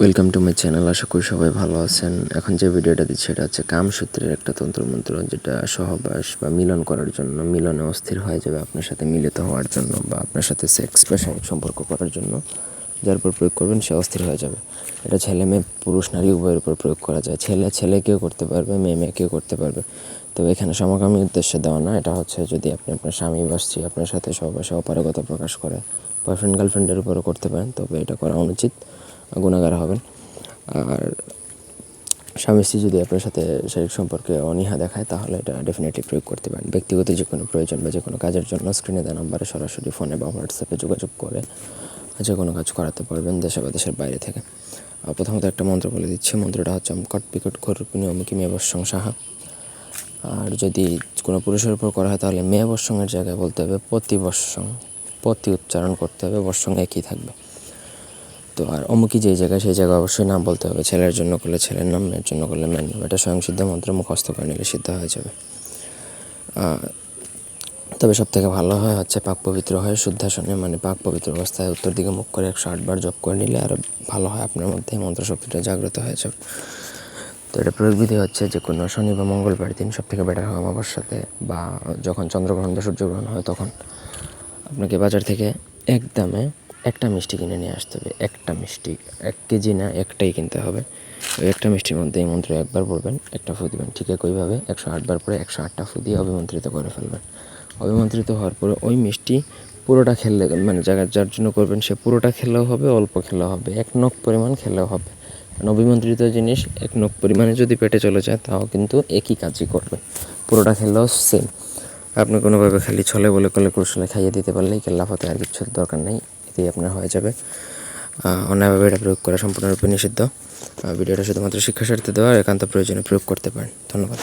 Welcome to my channel আশা করি সবাই ভালো আছেন। এখন যে ভিডিওটা দিচ্ছি এটা হচ্ছে কামসূত্রের একটা তন্ত্রমন্ত্র, যেটা সহবাস বা মিলন করার জন্য, মিলনে অস্থির হয়ে যাবে আপনার সাথে মিলিত হওয়ার জন্য বা আপনার সাথে সেক্স বা সম্পর্ক করার জন্য। যার উপর প্রয়োগ করবেন, সে অস্থির হয়ে যাবে। এটা ছেলে মেয়ে, পুরুষ, নারী, উভয়ের উপর প্রয়োগ করা যায়। ছেলে ছেলে কেউ করতে পারবে, মেয়ে মেয়ে কেউ করতে পারবে। তবে এখানে সমকামী উদ্দেশ্যে দেওয়া না, এটা হচ্ছে যদি আপনি আপনার স্বামী বা স্ত্রী আপনার সাথে সহবাসে অপারগতা প্রকাশ করে বয়ফ্রেন্ড গার্লফ্রেন্ডের উপরও করতে পারেন, তবে এটা করা অনুচিত, গুণাগার হবেন। আর স্বামী স্ত্রী যদি আপনার সাথে শারীরিক সম্পর্কে অনীহা দেখায়, তাহলে এটা ডেফিনেটলি প্রয়োগ করতে পারেন। ব্যক্তিগত যে কোনো প্রয়োজন বা যে কোনো কাজের জন্য স্ক্রিনে দেওয়া নাম্বারে সরাসরি ফোনে বা হোয়াটসঅ্যাপে যোগাযোগ করে যে কোনো কাজ করাতে পারবেন দেশে বা দেশের বাইরে থেকে। প্রথমত একটা মন্ত্র বলে দিচ্ছি, মন্ত্রটা হচ্ছে কট পিকট অমুকি মেয়ে বৎসং সাহা। আর যদি কোনো পুরুষের উপর করা হয়, তাহলে মেয়ে বৎসংয়ের জায়গায় বলতে হবে প্রতি বৎসং প্রতি উচ্চারণ করতে হবে বৎসং একই থাকবে। তো আর অমুকি যেই জায়গায়, সেই জায়গায় অবশ্যই নাম বলতে হবে। ছেলের জন্য করলে ছেলের নাম, মেয়ের জন্য করলে মেয়ের নাম। এটা স্বয়ং সিদ্ধ মন্ত্র, মুখস্থ করে নিলে সিদ্ধ হয়ে যাবে। তবে সব থেকে ভালো হয় হচ্ছে পাক পবিত্র হয় শুদ্ধাসনে মানে পাক পবিত্র অবস্থায় উত্তর দিকে মুখ করে একশো আটবার জপ করে নিলে আরও ভালো হয় আপনার মধ্যে, এই মন্ত্র শক্তিটা জাগ্রত হয়ে যাবে। তো এটা প্রয়োগ বিধি হচ্ছে যে কোনো শনি বা মঙ্গলবার দিন সব থেকে বেটার হয় অমাবস্যাতে বা যখন চন্দ্রগ্রহণ বা সূর্যগ্রহণ হয় তখন। আপনাকে বাজার থেকে এক দামে একটা মিষ্টি কিনে নিয়ে আসতে হবে। একটা মিষ্টি, এক কেজি না, একটাই কিনতে হবে। ওই একটা মিষ্টির মধ্যে এই মন্ত্র একবার পড়বেন একটা ফু দিবেন। ঠিক একইভাবে একশো আটবার পরে একশো আটটা ফু দিয়ে অভিমন্ত্রিত করে ফেলবেন। অভিমন্ত্রিত হওয়ার পরে ওই মিষ্টি পুরোটা খেললে মানে জায়গা যার জন্য করবেন সে পুরোটা খেলেও হবে, অল্প খেলেও হবে। এক নখ পরিমাণ খেলেও হবে। কারণ অভিমন্ত্রিত জিনিস এক নখ পরিমাণে যদি পেটে চলে যায়, তাও কিন্তু একই কাজই করবে। পুরোটা খেলেও সেম আপনি কোনোভাবে খালি ছলে বলে কলে কৌশলে খাইয়ে দিতে পারলেই কেল্লা ফতে আর কিছু দরকার নেই, এতেই আপনার হয়ে যাবে। অন্যায়ভাবে এটা প্রয়োগ করা সম্পূর্ণরূপে নিষিদ্ধ। ভিডিওটা শুধুমাত্র শিক্ষা স্বার্থে দেওয়া, একান্ত প্রয়োজনে প্রয়োগ করতে পারেন। ধন্যবাদ।